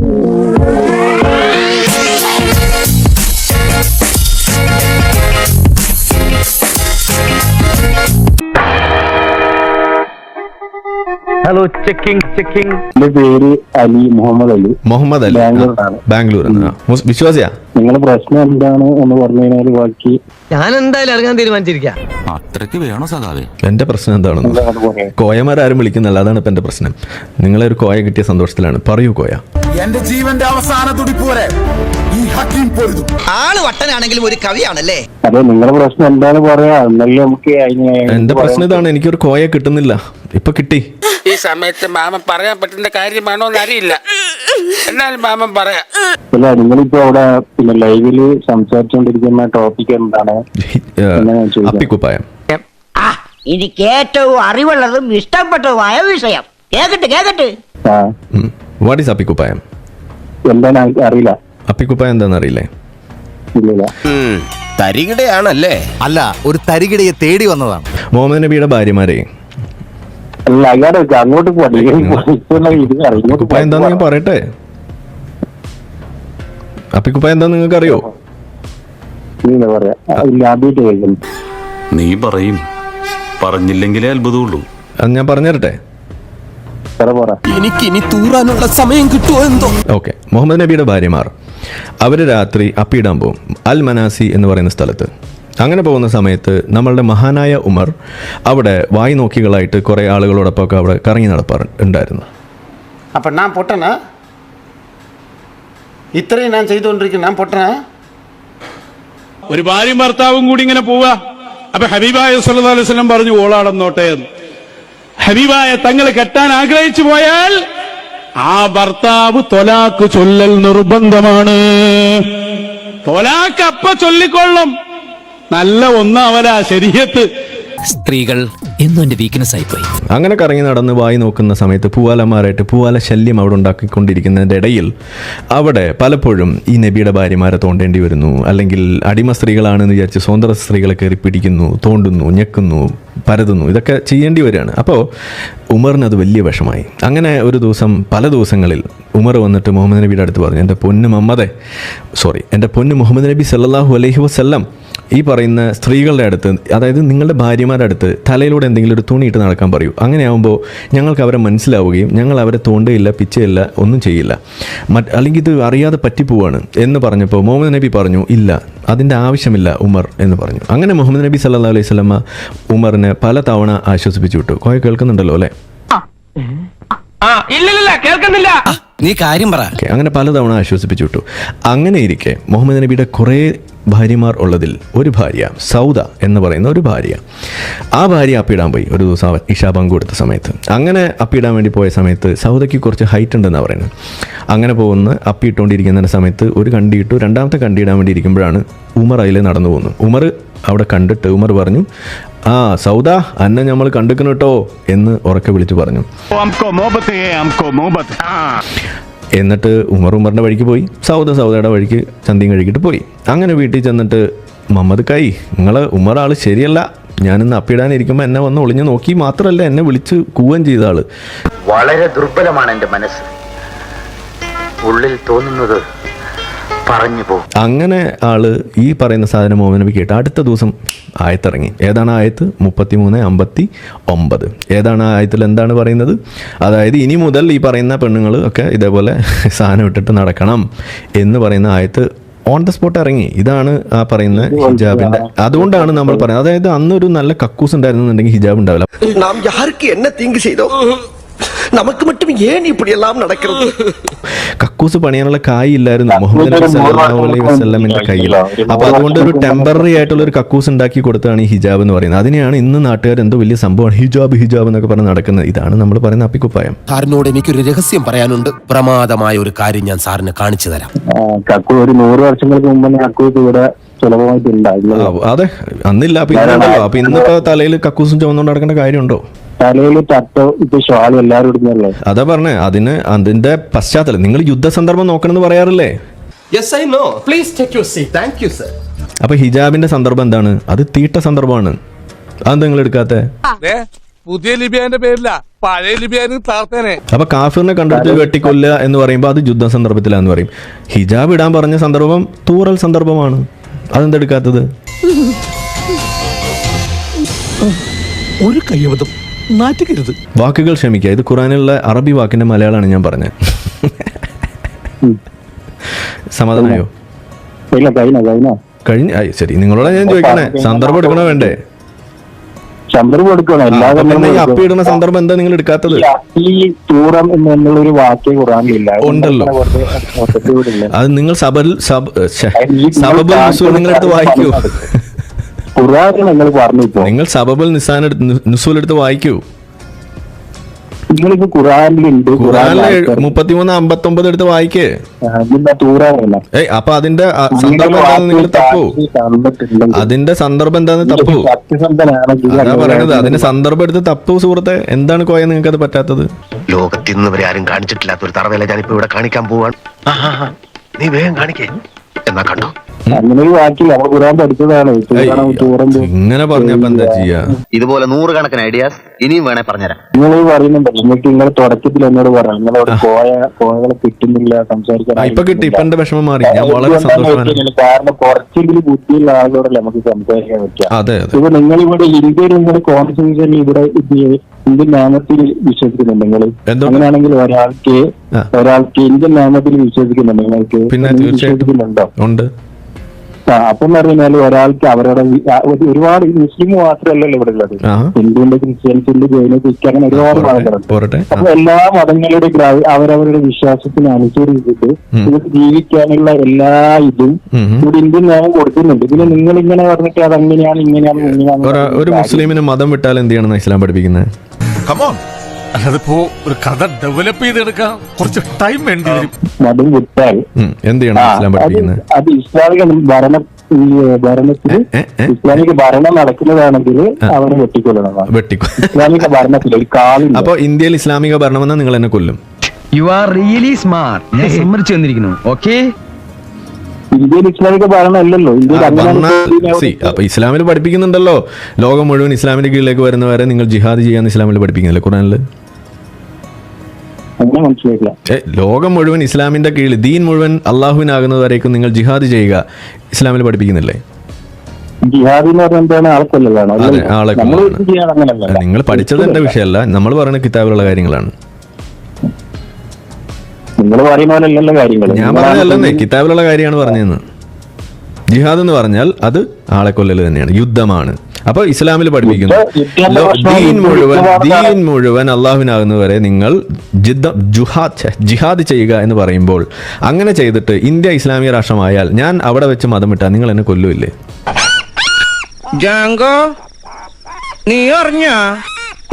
Thank you. Hello checking checking എന്റെ പേര് അലി മുഹമ്മദ് അലി. മുഹമ്മദ് അലി. ബാംഗ്ലൂരാണ്. ബാംഗ്ലൂർ വിശ്വാസിയാ? നിങ്ങളുടെ പ്രശ്നം എന്താണ് എന്ന് പറഞ്ഞു കഴിഞ്ഞാൽ ബാക്കി ഞാൻ എന്തായാലും ഇറങ്ങാൻ തീരുമാനിച്ചിരിക്കാം. അത്രയ്ക്ക് വേണോ സഖാവേ? എന്റെ പ്രശ്നം എന്താണെന്ന് എന്താണ് പറയാ കോയമാരാരും വിളിക്കുന്നില്ല അതാണ് ഇപ്പൊ എന്റെ പ്രശ്നം. നിങ്ങളെ ഒരു കോയ കിട്ടിയ സന്തോഷത്തിലാണ്. പറയൂ കോയ. എന്റെ ജീവന്റെ അവസാന തുടിപ്പ് വരെ. ഹക്കീം പൊരുതും. ആൾ വട്ടനാണെങ്കിലും ഒരു കവിയാണല്ലേ? അതെ നിങ്ങളുടെ പ്രശ്നം എന്താണ് പറയാ? എന്നാലും നമുക്ക് അതിന് എന്റെ പ്രശ്നം ഇതാണ് എനിക്കൊരു കോയ കിട്ടുന്നില്ല. ഇപ്പൊ കിട്ടി. ഈ സമയത്ത് മാമൻ പറയാൻ പറ്റുന്ന കാര്യമാണോ എന്ന് അറിയില്ല. എന്നാലും മാമൻ പറയാം. അല്ല നിങ്ങളിപ്പോ അവിടെ പിന്നെ ലൈവിൽ സംസാരിച്ചുകൊണ്ടിരിക്കുന്ന ടോപ്പിക് എന്താണ്? എന്നാ ഞാൻ ചോദിക്കാം. അപ്പിക്കുപ്പായം. എനിക്ക് ഏറ്റവും അറിവുള്ളതും ഇഷ്ടപ്പെട്ടതുമായ വിഷയം. കേക്കട്ടെ കേക്കട്ടെ. ആ. വാട്ട് ഈസ് അപ്പിക്കുപ്പായം? എന്താണ് അറിയില്ല. അപ്പിക്കുപ്പായം എന്താണെന്ന് അറിയില്ലേ ഇല്ലില്ല തരികിടയാണല്ലേ? അല്ല ഒരു തരികിടയെ തേടി വന്നതാണ്. മുഹമ്മദ് നബിയുടെ ഭാര്യമാരെ അങ്ങോട്ട് എന്താന്ന് ഞാൻ പറയട്ടെ? അപ്പിക്കുപ്പ എന്താ നിങ്ങൾക്ക് അറിയോ നീ പറയും. പറഞ്ഞില്ലെങ്കിലേ അത്ഭുതമുള്ളൂ. അത് ഞാൻ പറഞ്ഞു തരട്ടെ പറ പറ. എനിക്ക് ഇനി തൂറാനുള്ള സമയം കിട്ടുമോ എന്തോ? ഓക്കെ. മുഹമ്മദ് നബിയുടെ ഭാര്യമാർ. അവർ രാത്രി അപ്പിയിടാൻ പോകും അൽ മനാസി എന്ന് പറയുന്ന സ്ഥലത്ത്. അങ്ങനെ പോകുന്ന സമയത്ത് നമ്മളുടെ മഹാനായ ഉമർ അവിടെ വായി നോക്കികളായിട്ട് കുറേ ആളുകളോടൊപ്പമൊക്കെ അവിടെ കറങ്ങി നടപ്പാറ് ഉണ്ടായിരുന്നു. അപ്പം ഞാൻ പൊട്ടനാ? ഇത്രയും ഞാൻ ചെയ്തുകൊണ്ടിരിക്കുന്നു ഞാൻ പൊട്ടനാ? ഒരു ഭാര്യയും ഭർത്താവും കൂടി ഇങ്ങനെ പോവുക. അപ്പൊ ഹബീബായ സല്ലല്ലാഹു അലൈഹി വസല്ലം പറഞ്ഞു ഓളാടന്നോട്ടെ എന്ന്. ഹബീബായ തങ്ങൾ കെട്ടാൻ ആഗ്രഹിച്ചു പോയാൽ ആ ഭർത്താവ് തൊലാക്ക് ചൊല്ലൽ നിർബന്ധമാണ്. തൊലാക്ക് അപ്പ ചൊല്ലിക്കൊള്ളും. നല്ല ഒന്നാവല ശരീരത്ത്. സ്ത്രീകൾ എന്നും എന്റെ വീക്ക്നെസ് ആയിപ്പോയി. അങ്ങനെ കറങ്ങി നടന്ന് വായി നോക്കുന്ന സമയത്ത് പൂവാലന്മാരായിട്ട് പൂവാല ശല്യം അവിടെ ഉണ്ടാക്കിക്കൊണ്ടിരിക്കുന്നതിന്റെ ഇടയിൽ അവിടെ പലപ്പോഴും ഈ നബിയുടെ ഭാര്യമാരെ തോണ്ടേണ്ടി വരുന്നു. അല്ലെങ്കിൽ അടിമ സ്ത്രീകളാണെന്ന് വിചാരിച്ച് സ്വന്തം സ്ത്രീകളെ കയറി പിടിക്കുന്നു തോണ്ടുന്നു ഞെക്കുന്നു പരതുന്നു. ഇതൊക്കെ ചെയ്യേണ്ടി വരികയാണ്. അപ്പോൾ ഉമറിന് അത് വലിയ വിഷമായി. അങ്ങനെ ഒരു ദിവസം പല ദിവസങ്ങളിൽ ഉമർ വന്നിട്ട് മുഹമ്മദ് നബിയുടെ അടുത്ത് പറഞ്ഞു എന്റെ പൊന്ന് മമ്മദെ സോറി എന്റെ പൊന്ന് മുഹമ്മദ് നബി സല്ലാഹു അലഹി വസല്ലം ഈ പറയുന്ന സ്ത്രീകളുടെ അടുത്ത് അതായത് നിങ്ങളുടെ ഭാര്യമാരുടെ അടുത്ത് തലയിലൂടെ എന്തെങ്കിലും ഒരു തുണി ഇട്ട് നടക്കാൻ പറയൂ. അങ്ങനെയാകുമ്പോൾ ഞങ്ങൾക്ക് അവരെ മനസ്സിലാവുകയും ഞങ്ങൾ അവരെ തോണ്ടുകയില്ല പിച്ചയില്ല ഒന്നും ചെയ്യില്ല. മറ്റ് അല്ലെങ്കിൽ ഇത് അറിയാതെ പറ്റിപ്പോവാണ് എന്ന് പറഞ്ഞപ്പോൾ മുഹമ്മദ് നബി പറഞ്ഞു ഇല്ല അതിന്റെ ആവശ്യമില്ല ഉമർ എന്ന് പറഞ്ഞു. അങ്ങനെ മുഹമ്മദ് നബി സല്ലാ അലൈഹി സ്വലമ ഉമറിനെ പല തവണ ആശ്വസിപ്പിച്ചു വിട്ടു. കോയ കേൾക്കുന്നുണ്ടല്ലോ അല്ലേ? കേൾക്കുന്നില്ല. നീ കാര്യം പറ. അങ്ങനെ പലതവണ ആശ്വസിപ്പിച്ചു വിട്ടു. അങ്ങനെ ഇരിക്കെ മുഹമ്മദ് നബിയുടെ കുറേ ഭാര്യമാർ ഉള്ളതിൽ ഒരു ഭാര്യ സൗദ എന്ന് പറയുന്ന ഒരു ഭാര്യ. ആ ഭാര്യ അപ്പിടാൻ പോയി. ഒരു ദിവസം അവൻ ഇഷാ പങ്കു കൊടുത്ത സമയത്ത്. അങ്ങനെ അപ്പിടാൻ വേണ്ടി പോയ സമയത്ത് സൗദയ്ക്ക് കുറച്ച് ഹൈറ്റ് ഉണ്ടെന്നാണ് പറയുന്നത്. അങ്ങനെ പോകുന്ന അപ്പിയിട്ടുകൊണ്ടിരിക്കുന്ന സമയത്ത് ഒരു കണ്ടി ഇട്ടു. രണ്ടാമത്തെ കണ്ടി ഇടാൻ വേണ്ടി ഇരിക്കുമ്പോഴാണ് ഉമർ അതിൽ നടന്നു പോകുന്നത്. ഉമർ അവിടെ കണ്ടിട്ട് ഉമർ പറഞ്ഞു ആ സൗദ അന്നെ നമ്മൾ കണ്ടിക്കണം കേട്ടോ എന്ന് ഉറക്കെ വിളിച്ചു പറഞ്ഞു. എന്നിട്ട് ഉമർ ഉമറിന്റെ വഴിക്ക് പോയി. സൗദ സൗദയുടെ വഴിക്ക് ചന്തയും കഴിക്കിട്ട് പോയി. അങ്ങനെ വീട്ടിൽ ചെന്നിട്ട് മമ്മദ് കൈ നിങ്ങൾ ഉമർ ആൾ ശരിയല്ല. ഞാനിന്ന് അപ്പിടാനിരിക്കുമ്പോൾ എന്നെ വന്ന് ഒളിഞ്ഞു നോക്കി മാത്രമല്ല എന്നെ വിളിച്ച് കൂവൻ ചെയ്ത ആൾ. വളരെ ദുർബലമാണ് എന്റെ മനസ്സ്. ഉള്ളിൽ തോന്നുന്നത് പറഞ്ഞു പോകും അങ്ങനെ ആൾ ഈ പറയുന്ന സാധനം മോമനബി കേട്ട കേട്ട് അടുത്ത ദിവസം ആയത്തിറങ്ങി. ഏതാണ് ആയത്ത്? മുപ്പത്തി മൂന്ന് അമ്പത്തി ഒമ്പത് ഏതാണ് ആയത്തിൽ എന്താണ് പറയുന്നത്? അതായത് ഇനി മുതൽ ഈ പറയുന്ന പെണ്ണുങ്ങൾ ഒക്കെ ഇതേപോലെ സാധനം ഇട്ടിട്ട് നടക്കണം എന്ന് പറയുന്ന ആയത്ത് ഓൺ ദ സ്പോട്ട് ഇറങ്ങി. ഇതാണ് ആ പറയുന്ന ഹിജാബിന്റെ അതുകൊണ്ടാണ് നമ്മൾ പറയുന്നത്. അതായത് അന്നൊരു നല്ല കക്കൂസ് ഉണ്ടായിരുന്നുണ്ടെങ്കിൽ ഹിജാബ് ഉണ്ടാവില്ല. നമുക്ക് മറ്റും ഏൻ ഇപ്പടി എല്ലാം നടക്കുന്നത് കക്കൂസ് പണിയാനുള്ള കായി ഇല്ലായിരുന്നു മുഹമ്മദ് നബി സല്ലല്ലാഹു അലൈഹി വസല്ലമിന്റെ കയ്യിൽ. അപ്പൊ അതുകൊണ്ട് ഒരു ടെമ്പററി ആയിട്ടുള്ള ഒരു കക്കൂസ് ഉണ്ടാക്കി കൊടുത്താണ് ഈ ഹിജാബ് എന്ന് പറയുന്നത്. അതിനെയാണ് ഇന്ന് നാട്ടുകാർ എന്തോ വലിയ സംഭവമാണ്. ഹിജാബ് ഹിജാബ് എന്നൊക്കെ പറഞ്ഞ് നടക്കുന്നത്. ഇതാണ് നമ്മൾ പറയുന്ന അപ്പിക്കുപ്പായം. സാറിനോട് എനിക്കൊരു രഹസ്യം പറയാനുണ്ട്. പ്രമാദമായ ഒരു കാര്യം ഞാൻ സാറിന് കാണിച്ചു തരാം. ആ, ഒരു നൂറ് വർഷങ്ങൾക്ക് മുമ്പ് തന്നെ കക്കു ഇവിടെ സുലഭമായിട്ടുണ്ടായിരുന്നു അതെ. അന്നില്ല. അപ്പൊ ഇന്നുണ്ടല്ലോ അപ്പൊ ഇന്നിപ്പോ തലയിൽ കക്കൂസും ചുമന്നുകൊണ്ട് നടക്കേണ്ട കാര്യമുണ്ടോ? തലയിൽ തട്ടോ ഇപ്പൊ ഷാളും എല്ലാവരും ഇടുന്നല്ലേ അതാ പറഞ്ഞേ അതിന് അതിന്റെ പശ്ചാത്തലം. നിങ്ങൾ യുദ്ധ സന്ദർഭം നോക്കണമെന്ന് പറയാറില്ലേ? Yes I know please take you seat thank you sir അപ്പൊ ഹിജാബിന്റെ സന്ദർഭം എന്താണ്? അത് തീട്ട സന്ദർഭമാണ്. അത് നിങ്ങൾ എടുക്കാത്ത? പുതിയ ലിബിയാന്റെ പേരില്ല പഴയ ലിബിയാന് താർത്തേനെ അപ്പൊ കാഫിറിനെ കണ്ടെടുത്ത് വെട്ടിക്കൊല്ല എന്ന് പറയുമ്പോൾ അത് യുദ്ധ സന്ദർഭത്തിലാന്ന് പറയും. ഹിജാബ് ഇടാൻ പറഞ്ഞ സന്ദർഭം തൂറൽ സന്ദർഭമാണ്. അതെന്തെടുക്കാത്തത് ഒരു കയ്യബദ്ധം. നാറ്റുകരുത്. വാക്കുകൾ ക്ഷമിക്കുക. ഇത് ഖുറാനിലുള്ള അറബി വാക്കിന്റെ മലയാളമാണ് ഞാൻ പറഞ്ഞത്. സമാധാനമായോ? കഴിഞ്ഞ ശരി. നിങ്ങളോട് ഞാൻ ചോദിക്കണേ. സന്ദർഭം എടുക്കണോ വേണ്ടേ? സന്ദർഭം എടുക്കണം. എല്ലാ അപ്പൊ പിന്നെ ഈ സന്ദർഭവും അപ്പി ഇടുന്ന സന്ദർഭം എന്താ നിങ്ങൾ എടുക്കാത്തത്? ഈ തൂറം എന്നുള്ള ഒരു വാക്യം ഖുറാനിലില്ല ഉണ്ടല്ലോ. അത് നിങ്ങൾ സബൽ സബ് സബബുൽ നിങ്ങളെടുത്ത് വായിക്കൂ? ഖുറാൻ നിങ്ങൾ പറഞ്ഞു ഇപ്പോ നിങ്ങൾ സബബൽ നിസാൻ എടുത്ത് നുസൂൽ എടുത്ത് വായിക്കൂ. നിങ്ങളിപ്പോ ഖുറാനിലുണ്ട് ഖുറാനിലെ മുപ്പത്തിമൂന്ന് അമ്പത്തൊമ്പത് എടുത്ത് വായിക്കേ. ഏയ് അപ്പൊ അതിന്റെ സന്ദർഭം എന്താന്ന് നിങ്ങൾ തപ്പു. അതിന്റെ സന്ദർഭം എന്താന്ന് തപ്പു. അതാ പറയണത്. അതിന്റെ സന്ദർഭം എടുത്ത് തപ്പു സുഹൃത്തെ. എന്താണ് കോയ നിങ്ങൾക്ക് അത് പറ്റാത്തത്? ലോകത്തിൽ നിന്ന് വരെ ആരും കാണിച്ചിട്ടില്ലാത്ത ഒരു തറവേല ഞാനിപ്പോ ഇവിടെ കാണിക്കാൻ പോവാണ്. നീ വേഗം കാണിക്കേ. എന്നാ കണ്ടോ? അങ്ങനെ ഒരു വാക്കില്ല നമ്മൾ ഖുറാൻ പഠിച്ചതാണ്. ഏയ്, തൂറം ഇങ്ങനെ പറഞ്ഞപ്പോ എന്താ ചെയ്യാ? ഇതുപോലെ നൂറുകണക്കിന് ഐഡിയാസ് ഇനിയും വേണേ പറഞ്ഞുതരാം. നിങ്ങൾ പറയുന്നുണ്ടല്ലോ നിങ്ങൾക്ക് നിങ്ങളെ തുടക്കത്തിൽ എന്നോട് പറയാം. നിങ്ങളവിടെ കോയ കോയകളെ കിട്ടുന്നില്ല സംസാരിക്കാൻ ആ, ഇപ്പൊ കിട്ടി ഇപ്പൊ എന്റെ വിഷമം മാറി? ഞാൻ വളരെ എന്തുകൊണ്ടാന്ന് സന്തോഷമാണ് വെച്ചാൽ കാരണം കുറച്ചെങ്കിലും ബുദ്ധിയുള്ള ആളുകളോടല്ലേ നമുക്ക് സംസാരിക്കാൻ പറ്റുക. ഇപ്പൊ നിങ്ങൾ ഇവിടെ ഇന്ത്യയിൽ നിങ്ങൾ കോൺസ്റ്റിറ്റ്യൂഷനിൽ ഇവിടെ ഇന്ത്യൻ നാമത്തിൽ വിശ്വസിക്കുന്നുണ്ട് നിങ്ങൾ അങ്ങനെയാണെങ്കിൽ ഒരാൾക്ക് ഒരാൾക്ക് ഇന്ത്യൻ നാമത്തിൽ വിശ്വസിക്കുന്നുണ്ട് നിങ്ങൾക്ക്. പിന്നെ തീർച്ചയായിട്ടും വിശ്വസിക്കുന്നുണ്ടോ? അപ്പം പറഞ്ഞാൽ ഒരാൾക്ക് അവരുടെ ഒരുപാട് മുസ്ലിം മാത്രമല്ലല്ലോ ഇവിടെ ഉള്ളത്. ഹിന്ദുവിന്റെ ക്രിസ്ത്യൻസിന്റെ ക്രിസ്ത്യൻ അങ്ങനെ ഒരുപാട് മതങ്ങളുണ്ട് അപ്പൊ എല്ലാ മതങ്ങളുടെ അവരവരുടെ വിശ്വാസത്തിന് അനുസരിച്ചിട്ട് ഇവർക്ക് ജീവിക്കാനുള്ള എല്ലാ ഇതും. ഇവിടെ ഇന്ത്യൻ നിയമം കൊടുക്കുന്നുണ്ട്. പിന്നെ നിങ്ങൾ ഇങ്ങനെ പറഞ്ഞിട്ട് അത് അങ്ങനെയാണ് ഇങ്ങനെയാണ് ഇങ്ങനെയാണ് ഒരു മുസ്ലിമിന് മതം വിട്ടാൽ എന്ത് ചെയ്യണമെന്ന് ഇസ്ലാം പഠിപ്പിക്കുന്നത്? അതിപ്പോ ഒരു കഥ ഡെവലപ്പ് ചെയ്തെടുക്കാൻ കുറച്ച് ടൈം വേണ്ടി വരും. വിട്ടാൽ. ഉം, എന്ത് ചെയ്യണം ഇസ്ലാം അത് പഠിപ്പിക്കുന്നത് അത് ഇസ്ലാമിക ഭരണ ഈ ഏ? ഇസ്ലാമിക ഭരണം നടക്കുന്നതാണെങ്കിൽ അവനെ വെട്ടിക്കൊല്ലണം. വെട്ടിക്കോ ഇസ്ലാമിക ഭരണത്തിൽ ഒരു കാലില്ല അപ്പൊ ഇന്ത്യയിൽ ഇസ്ലാമിക ഭരണം വന്നാൽ നിങ്ങൾ എന്നെ കൊല്ലും. യു ആർ റിയലി സ്മാർട്ട് സമ്മതിച്ചു വന്നിരിക്കുന്നു ഓക്കേ ഇന്ത്യയിൽ ഇസ്ലാമിക ഭരണം അല്ലല്ലോ ഇന്ത്യയിൽ ആ, അങ്ങനെ സി അപ്പൊ ഇസ്ലാമിൽ പഠിപ്പിക്കുന്നുണ്ടല്ലോ. ലോകം മുഴുവൻ ഇസ്ലാമിന്റെ കീഴിലേക്ക് വരുന്നവരെ നിങ്ങൾ ജിഹാദ് ചെയ്യാൻ ഇസ്ലാമിൽ പഠിപ്പിക്കുന്നില്ല? ഖുറാനിൽ അങ്ങനെ മനസ്സിലായില്ല. ലോകം മുഴുവൻ ഇസ്ലാമിന്റെ കീഴിൽ ദീൻ മുഴുവൻ അള്ളാഹുവിനാകുന്നവരേക്കും നിങ്ങൾ ജിഹാദ് ചെയ്യുക ഇസ്ലാമിൽ പഠിപ്പിക്കുന്നില്ലേ? നിങ്ങൾ പഠിച്ചത് എന്റെ വിഷയമല്ല? നമ്മൾ പറയുന്ന കിതാബിലുള്ള കാര്യങ്ങളാണ്. ഞാൻ പറഞ്ഞല്ലേ കിതാബിലുള്ള കാര്യമാണ് പറഞ്ഞതെന്ന്. ജിഹാദ് എന്ന് പറഞ്ഞാൽ അത് ആളെ കൊല്ലൽ തന്നെയാണ് യുദ്ധമാണ്. അപ്പൊ ഇസ്ലാമിൽ പഠിപ്പിക്കുന്നു. ദീൻ മുഴുവൻ. ദീൻ മുഴുവൻ അള്ളാഹുവിനാകുന്നവരെ നിങ്ങൾ ജിദ്ദ- ജുഹാദ് ജിഹാദ് ചെയ്യുക എന്ന് പറയുമ്പോൾ അങ്ങനെ ചെയ്തിട്ട് ഇന്ത്യ ഇസ്ലാമിക രാഷ്ട്രമായാൽ ഞാൻ അവിടെ വെച്ച് മതം വിട്ടാൽ നിങ്ങൾ എന്നെ കൊല്ലൂല്ലേ ജാങ്കോ നീ അറിഞ്ഞ?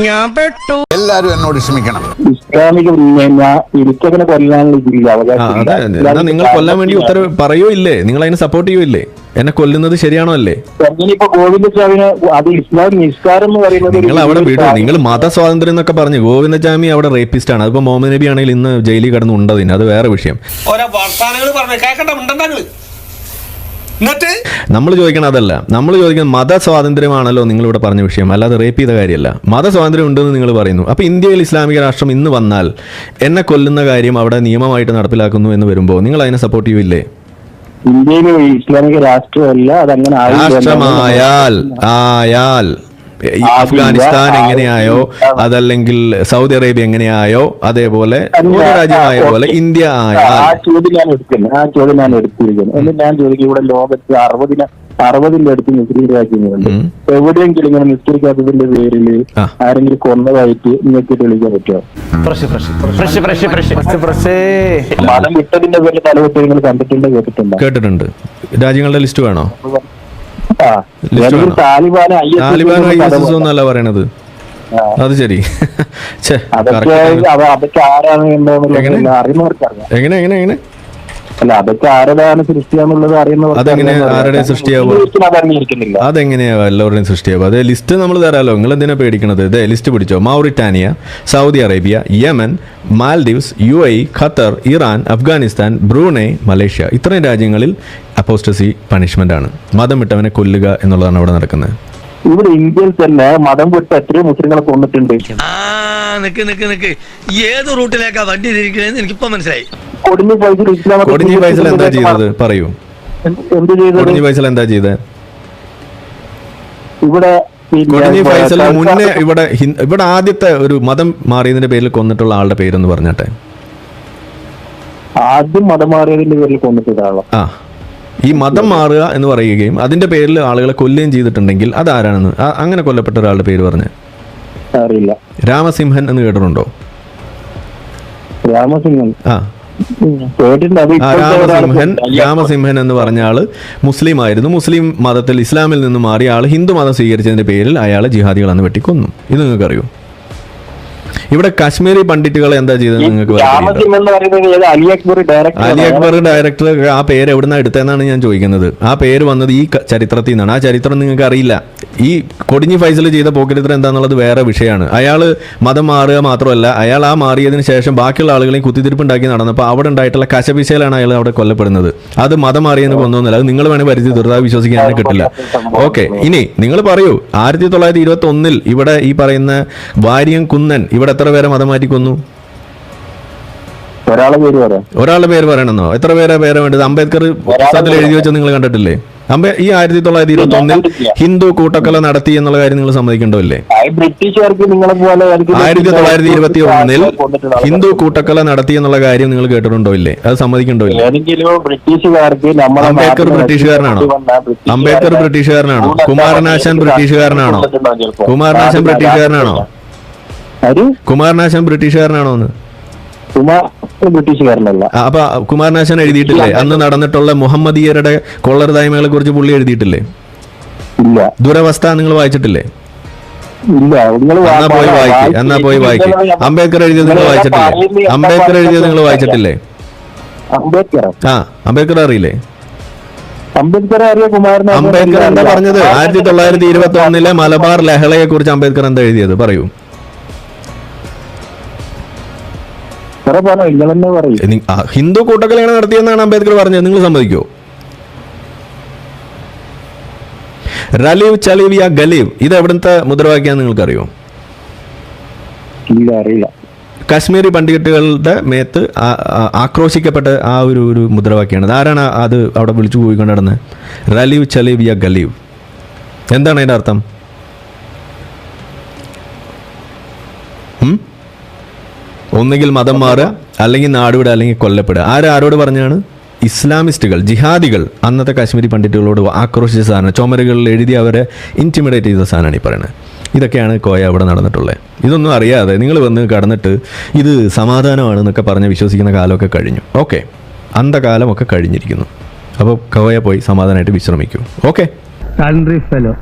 ഞാൻ പെട്ടു. എല്ലാരും എന്നോട് ക്ഷമിക്കണം ഇസ്ലാമിക കൊല്ലാനുള്ള ഇതില്ല. നിങ്ങൾ കൊല്ലാൻ വേണ്ടി ഉത്തരവ് പറയോ ഇല്ലേ നിങ്ങൾ അതിനെ സപ്പോർട്ട് ചെയ്യോ ഇല്ലേ എന്നെ കൊല്ലുന്നത് ശരിയാണോ അല്ലേ? ഇപ്പൊ ഗോവിന്ദസ്വാമിന് അത് ഇസ്ലാം നിസ്കാരം എന്ന് പറയുന്നത് നിങ്ങൾ അവിടെ വിടുക. നിങ്ങൾ മതസ്വാതന്ത്ര്യം എന്നൊക്കെ പറഞ്ഞു ഗോവിന്ദജാമി അവിടെ റേപ്പിസ്റ്റ് ആണ്. അതിപ്പോ മുഹമ്മദ് നബി ആണെങ്കിൽ ഇന്ന് ജയിലിൽ കിടന്ന് ഉണ്ടതിന്. അത് വേറെ വിഷയം. ഓരോ വർത്താനങ്ങൾ പറഞ്ഞ കേക്കണ്ട എന്നിട്ട്? നമ്മൾ ചോദിക്കണം അതല്ല. നമ്മൾ ചോദിക്കുന്നത് മതസ്വാതന്ത്ര്യമാണല്ലോ നിങ്ങൾ ഇവിടെ പറഞ്ഞ വിഷയം. അല്ലാതെ റേപ്പ് ചെയ്ത കാര്യമല്ല. മതസ്വാതന്ത്ര്യം ഉണ്ടെന്ന് നിങ്ങൾ പറയുന്നു. അപ്പൊ ഇന്ത്യയിൽ ഇസ്ലാമിക രാഷ്ട്രം ഇന്ന് വന്നാൽ എന്നെ കൊല്ലുന്ന കാര്യം അവിടെ നിയമമായിട്ട് നടപ്പിലാക്കുന്നു എന്ന് വരുമ്പോൾ നിങ്ങൾ അതിനെ സപ്പോർട്ട് ചെയ്യില്ലേ? ഇന്ത്യയിൽ ഇസ്ലാമിക രാഷ്ട്രമല്ല അതങ്ങനെ ആയാൽ രാഷ്ട്രമായാൽ ആയാൽ. അഫ്ഗാനിസ്ഥാൻ എങ്ങനെയായോ അതല്ലെങ്കിൽ സൗദി അറേബ്യ എങ്ങനെയായോ അതേപോലെ ഒരു രാജ്യമായ പോലെ ഇന്ത്യ ആ ആയാൽ ചോദ്യം ഞാൻ എടുക്കുന്നു ആ ചോദ്യം ഞാൻ എടുത്തിരിക്കുന്നു. എന്നിട്ട് ഞാൻ ചോദിക്കും ഇവിടെ ലോകത്ത് അറുപതിന് അറുപതിന്റെ അടുത്ത് മുസ്ലിം രാജ്യങ്ങളുണ്ട്. എവിടെയെങ്കിലും ഇങ്ങനെ നിസ്കരിക്കാത്തതിന്റെ പേരിൽ ആ. ആരെങ്കിലും കൊന്നതായിട്ട് നിങ്ങൾക്ക് തെളിയിക്കാൻ പറ്റുമോ? മതം വിട്ടതിന്റെ പേരിൽ തലവെട്ട് നിങ്ങൾ കണ്ടിട്ടുണ്ടോ കേട്ടിട്ടുണ്ട്? കേട്ടിട്ടുണ്ട്. രാജ്യങ്ങളുടെ ലിസ്റ്റ് വേണോ? താലിബാനും ഐ എസ് എസ് ഒന്നല്ല പറയണത്. അത് ശരി. എങ്ങനെ എങ്ങനെ എങ്ങനെ? അല്ല അതൊക്കെ ആരുടെയാണ് സൃഷ്ടിയാന്നുള്ളത് അറിയുന്നവർക്ക് അതെങ്ങനെ അറിയാവുന്നവർക്ക് ആരുടെ അറിയാം. സൃഷ്ടിയാവുക? അതെങ്ങനെയാ എല്ലാവരുടെയും സൃഷ്ടിയാവും അതെ ലിസ്റ്റ് നമ്മൾ തരാമല്ലോ നിങ്ങൾ എന്തിനാ പേടിക്കണത്? ഇതേ ലിസ്റ്റ് പിടിച്ചോ. Mauritania Saudi Arabia Yemen Maldives U I Qatar Iran Afghanistan Brunei Malaysia. ഇത്രയും രാജ്യങ്ങളിൽ അപ്പോസ്റ്റസി പണിഷ്മെന്റ് ആണ്. മതം വിട്ടവനെ കൊല്ലുക എന്നുള്ളതാണ് അവിടെ നടക്കുന്നത്. ഇവിടെ ഇന്ത്യയിൽ തന്നെ മതം വിട്ട് എത്രയോ മുസ്ലിങ്ങളെ കൊന്നിട്ടുണ്ട്. ആ നിക്ക് നിക്ക് നിക്ക്. ഏത് റൂട്ടിലേക്കാ വണ്ടി തിരിക്കണേന്ന് എനിക്കിപ്പോ മനസ്സിലായി. കൊടിഞ്ഞി ഫൈസൽ ഇസ്ലാം കൊടിഞ്ഞി ഫൈസൽ എന്താ ചെയ്തത്? പറയൂ. എന്ത് ചെയ്തത്? കൊടിഞ്ഞി ഫൈസൽ എന്താ ചെയ്തത് ഇവിടെ പിന്നെ കൊടിഞ്ഞി ഫൈസലിന് മുന്നേ ഇവിടെ ഇവിടെ ആദ്യത്തെ ഒരു മതം മാറിയതിന്റെ പേരിൽ കൊന്നിട്ടുള്ള ആളുടെ പേരെന്ന് പറഞ്ഞട്ടെ. ആദ്യം മതം മാറിയതിന്റെ പേരിൽ കൊന്നിട്ടുള്ള ആ. ഈ മതം മാറുക എന്ന് പറയുകയും അതിന്റെ പേരിൽ ആളുകളെ കൊല്ലുകയും ചെയ്തിട്ടുണ്ടെങ്കിൽ അതാരാണെന്ന്? അങ്ങനെ കൊല്ലപ്പെട്ട ഒരാളുടെ പേര് പറഞ്ഞു. അറിയില്ല. രാമസിംഹൻ എന്ന് കേട്ടിട്ടുണ്ടോ? രാമസിംഹൻ. ആ. രാമസിംഹൻ രാമസിംഹൻ എന്ന് പറഞ്ഞ ആൾ മുസ്ലിം ആയിരുന്നു മുസ്ലിം മതത്തിൽ ഇസ്ലാമിൽ നിന്ന് മാറിയ ആൾ ഹിന്ദു മതം സ്വീകരിച്ചതിന്റെ പേരിൽ അയാളെ ജിഹാദികളെന്ന് വെട്ടിക്കൊന്നു. ഇത് നിങ്ങൾക്ക് അറിയോ ഇവിടെ കാശ്മീരി പണ്ഡിറ്റുകൾ എന്താ ചെയ്തത് നിങ്ങൾക്ക് അലി അക്ബർ ഡയറക്ടർ ആ പേര് എവിടുന്ന എടുത്തതെന്നാണ് ഞാൻ ചോദിക്കുന്നത്. ആ പേര് വന്നത് ഈ ചരിത്രത്തിൽ നിന്നാണ്. ആ ചരിത്രം നിങ്ങൾക്ക് അറിയില്ല. ഈ കൊടിഞ്ഞി ഫൈസൽ ചെയ്ത പോക്കരിത്രം എന്താണെന്നുള്ളത് വേറെ വിഷയമാണ്. അയാൾ മതം മാറുക മാത്രമല്ല അയാൾ ആ മാറിയതിന് ശേഷം ബാക്കിയുള്ള ആളുകളെയും കുത്തിത്തിരിപ്പുണ്ടാക്കി നടന്നപ്പോൾ അവിടെ ഉണ്ടായിട്ടുള്ള കശപിശയിലാണ് അയാൾ അവിടെ കൊല്ലപ്പെടുന്നത്. അത് മതം മാറിയെന്ന് കൊന്നൊന്നുമില്ല അത് നിങ്ങൾ വേണേൽ പരിധി തീർത്താൽ വിശ്വസിക്കാൻ കിട്ടില്ല. ഓക്കെ ഇനി നിങ്ങൾ പറയൂ ആയിരത്തി തൊള്ളായിരത്തി ഇരുപത്തി ഒന്നിൽ ഇവിടെ ഈ പറയുന്ന വാര്യം കുന്നൻ ഇവിടെ എത്ര പേരെ മതം മാറ്റി കൊന്നു? ഒരാളെ പേര് പറയണെന്നോ പറയണമെന്നോ? എത്ര പേരെ പേരെ വേണ്ടത്? അംബേദ്കർ പുസ്തകത്തിൽ എഴുതി വെച്ചത് നിങ്ങൾ കണ്ടിട്ടില്ലേ? അംബേ ഈ ആയിരത്തി തൊള്ളായിരത്തി ഇരുപത്തി ഒന്നിൽ ഹിന്ദു കൂട്ടക്കൊല നടത്തി എന്നുള്ള കാര്യം നിങ്ങൾ സമ്മതിക്കേണ്ടതല്ലേ? എനിക്ക് ആയിരത്തി തൊള്ളായിരത്തി ഇരുപത്തി ഒന്നിൽ ഹിന്ദു കൂട്ടക്കൊല നടത്തി എന്നുള്ള കാര്യം നിങ്ങൾ കേട്ടിട്ടുണ്ടോ ഇല്ലേ? അത് സമ്മതിക്കണ്ടോ ഇല്ലേ അംബേദ്കർ ബ്രിട്ടീഷുകാരനാണോ? അംബേദ്കർ ബ്രിട്ടീഷുകാരനാണോ? കുമാരനാശൻ ബ്രിട്ടീഷുകാരനാണോ? കുമാരനാശൻ ബ്രിട്ടീഷുകാരനാണോ? കുമാരനാശൻ ബ്രിട്ടീഷുകാരനാണോ എന്ന് കുമാർ ബ്രിട്ടീഷുകാരനല്ല. അപ്പൊ കുമാരനാശൻ എഴുതിയിട്ടില്ലേ? അന്ന് നടന്നിട്ടുള്ള മുഹമ്മദീയരുടെ കൊള്ളരുതായ്മകളെ കുറിച്ച് പുള്ളി എഴുതിയിട്ടില്ലേ? ഇല്ല. ദുരവസ്ഥ നിങ്ങൾ വായിച്ചിട്ടില്ലേ? എന്നാ പോയി വായിക്ക്. എന്നാ പോയി വായിക്ക്. അംബേദ്കർ എഴുതിയത് നിങ്ങൾ വായിച്ചിട്ടില്ലേ? അംബേദ്കർ എഴുതിയത് നിങ്ങൾ വായിച്ചിട്ടില്ലേ? ആ അംബേദ്കർ അറിയില്ലേ? അംബേദ്കർ അംബേദ്കർ എന്താ പറഞ്ഞത്? ആയിരത്തി തൊള്ളായിരത്തി ഇരുപത്തി ഒന്നിലെ മലബാർ ലഹളയെ കുറിച്ച് അംബേദ്കർ എന്താ എഴുതിയത്? പറയൂ. ഇത്ര പറഞ്ഞു? നിങ്ങൾ തന്നെ പറയും ഹിന്ദു കൂട്ടക്കലയാണ് നടത്തിയെന്നാണ് അംബേദ്കർ പറഞ്ഞത്. നിങ്ങൾ സമ്മതിക്കോ? റലീവ് ചലീവ് യാ ഗലീവ് ഇത് എവിടുത്തെ മുദ്രാവാക്യം നിങ്ങൾക്കറിയോ? ഇല്ല അറിയില്ല കാശ്മീരി പണ്ഡിറ്റുകളുടെ മേത്ത് ആക്രോശിക്കപ്പെട്ട ആ ഒരു ഒരു മുദ്രാവാക്യമാണ് ആരാണ് അത് അവിടെ വിളിച്ചു പോയി നടന്നത്? റലീവ് ചലീവ് യാ ഗലീവ്. എന്താണ് അതിന്റെ അർത്ഥം? ഒന്നുകിൽ മതം മാറുക അല്ലെങ്കിൽ നാടുവിടുക അല്ലെങ്കിൽ കൊല്ലപ്പെടുക. ആരാരോട് പറഞ്ഞാണ്? ഇസ്ലാമിസ്റ്റുകൾ ജിഹാദികൾ. അന്നത്തെ കാശ്മീരി പണ്ഡിറ്റുകളോട് ആക്രോശിച്ച സാധനം ചുമരുകളിൽ എഴുതി അവരെ ഇന്റിമിഡേറ്റ് ചെയ്ത സാധനമാണ് ഈ പറയുന്നത് ഇതൊക്കെയാണ് കോയ അവിടെ നടന്നിട്ടുള്ളത് ഇതൊന്നും അറിയാതെ നിങ്ങൾ വന്ന് കടന്നിട്ട് ഇത് സമാധാനമാണ് എന്നൊക്കെ പറഞ്ഞ് വിശ്വസിക്കുന്ന കാലമൊക്കെ കഴിഞ്ഞു. ഓക്കെ. അന്ധകാലമൊക്കെ കഴിഞ്ഞിരിക്കുന്നു. അപ്പോൾ കോയ പോയി സമാധാനമായിട്ട് വിശ്രമിക്കൂ. ഓക്കെ. ഫെലോ